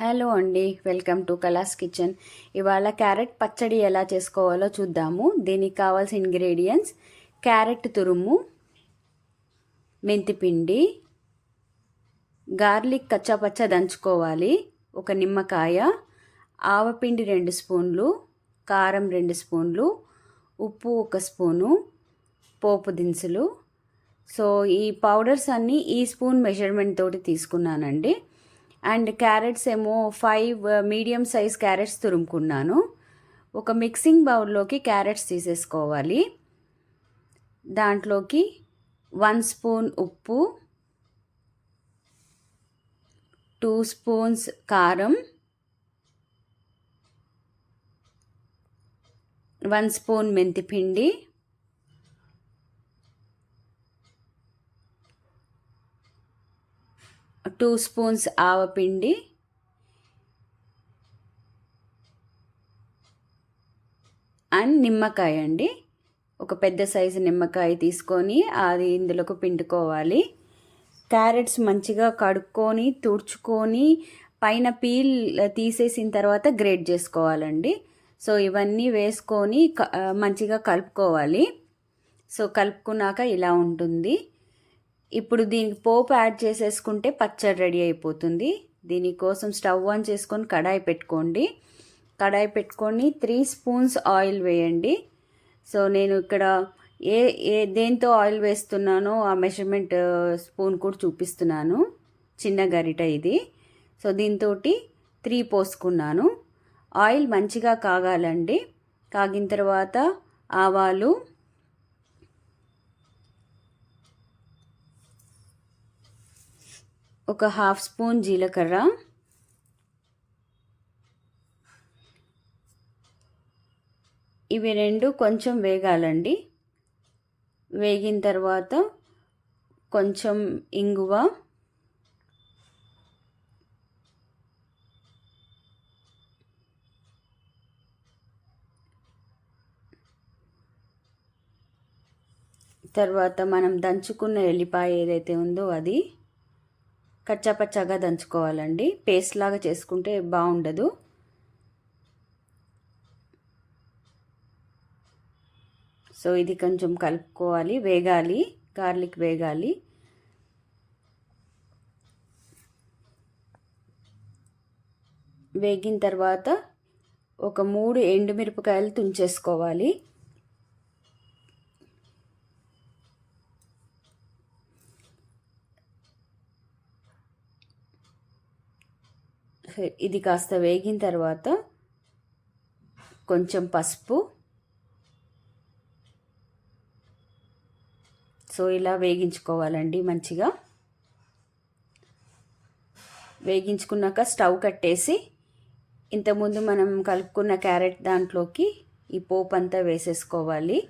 Hello అండి welcome to Kala's kitchen. ఇవాళ carrot పచ్చడి ఎలా చేసుకోవాలో చూద్దాము. దీనికి కావాల్సిన ఇంగ్రీడియంట్స్ క్యారెట్ తురుము మెంతిపిండి గార్లిక్ కచ్చాపచ్చ దంచుకోవాలి ఒక నిమ్మకాయ ఆవపిండి రెండు స్పూన్లు కారం రెండు స్పూన్లు ఉప్పు ఒక స్పూను పోపు దినుసులు. సో ఈ పౌడర్స్ అన్నీ ఈ స్పూన్ మెజర్మెంట్ తోటి తీసుకున్నానండి. అండ్ క్యారెట్స్ ఏమో five uh, medium size carrots తురుముకున్నాను. ఒక మిక్సింగ్ బౌల్లోకి క్యారెట్స్ తీసేసుకోవాలి. దాంట్లోకి వన్ స్పూన్ ఉప్పు టూ స్పూన్స్ కారం వన్ స్పూన్ మెంతిపిండి టూ స్పూన్స్ ఆవపిండి అండ్ నిమ్మకాయ అండి. ఒక పెద్ద సైజు నిమ్మకాయ తీసుకొని అది ఇందులోకి పిండుకోవాలి. క్యారెట్స్ మంచిగా కడుక్కొని తుడుచుకొని పైన పీల్ తీసేసిన తర్వాత గ్రేట్ చేసుకోవాలండి. సో ఇవన్నీ వేసుకొని మంచిగా కలుపుకోవాలి. సో కలుపుకున్నాక ఇలా ఉంటుంది. ఇప్పుడు దీనికి పోపు యాడ్ చేసేసుకుంటే పచ్చడి రెడీ అయిపోతుంది. దీనికోసం స్టవ్ ఆన్ చేసుకొని కడాయి పెట్టుకోండి. కడాయి పెట్టుకొని త్రీ స్పూన్స్ ఆయిల్ వేయండి. సో నేను ఇక్కడ ఏ ఏ దేంతో ఆయిల్ వేస్తున్నానో ఆ మెజర్మెంట్ స్పూన్ కూడా చూపిస్తున్నాను. చిన్న గరిట ఇది. సో దీంతో త్రీ పోసుకున్నాను. ఆయిల్ మంచిగా కాగాలండి. కాగిన తర్వాత ఆవాలు ఒక హాఫ్ స్పూన్ జీలకర్ర. ఇవి రెండు కొంచెం వేగాలండి. వేగిన తర్వాత కొంచెం ఇంగువ. తర్వాత మనం దంచుకున్న ఎల్లిపాయ ఏదైతే ఉందో అది. కచ్చాపచ్చాగా దంచుకోవాలండి. పేస్ట్ లాగా చేసుకుంటే బాగుండదు. సో ఇది కొంచెం కలుపుకోవాలి. వేగాలి. గార్లిక్ వేగాలి. వేగిన తర్వాత ఒక మూడు ఎండుమిరపకాయలు తుంచేసుకోవాలి. ఇది కాస్త వేగిన తర్వాత కొంచెం పసుపు. సో ఇలా వేగించుకోవాలండి మంచిగా. వేగించుకున్నాక స్టవ్ కట్టేసి ఇంతకుముందు మనం కలుపుకున్న క్యారెట్ దాంట్లోకి ఈ పోపు అంతా వేసేసుకోవాలి.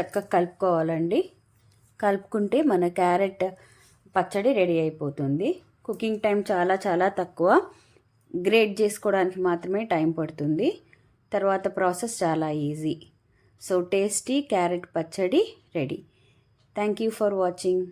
చక్కగా కలుపుకోవాలండి. కలుపుకుంటే మన క్యారెట్ పచ్చడి రెడీ అయిపోతుంది. కుకింగ్ టైం చాలా చాలా తక్కువ. గ్రేట్ చేసుకోవడానికి మాత్రమే టైం పడుతుంది. తర్వాత ప్రాసెస్ చాలా ఈజీ. సో టేస్టీ క్యారెట్ పచ్చడి ready. Thank you for watching.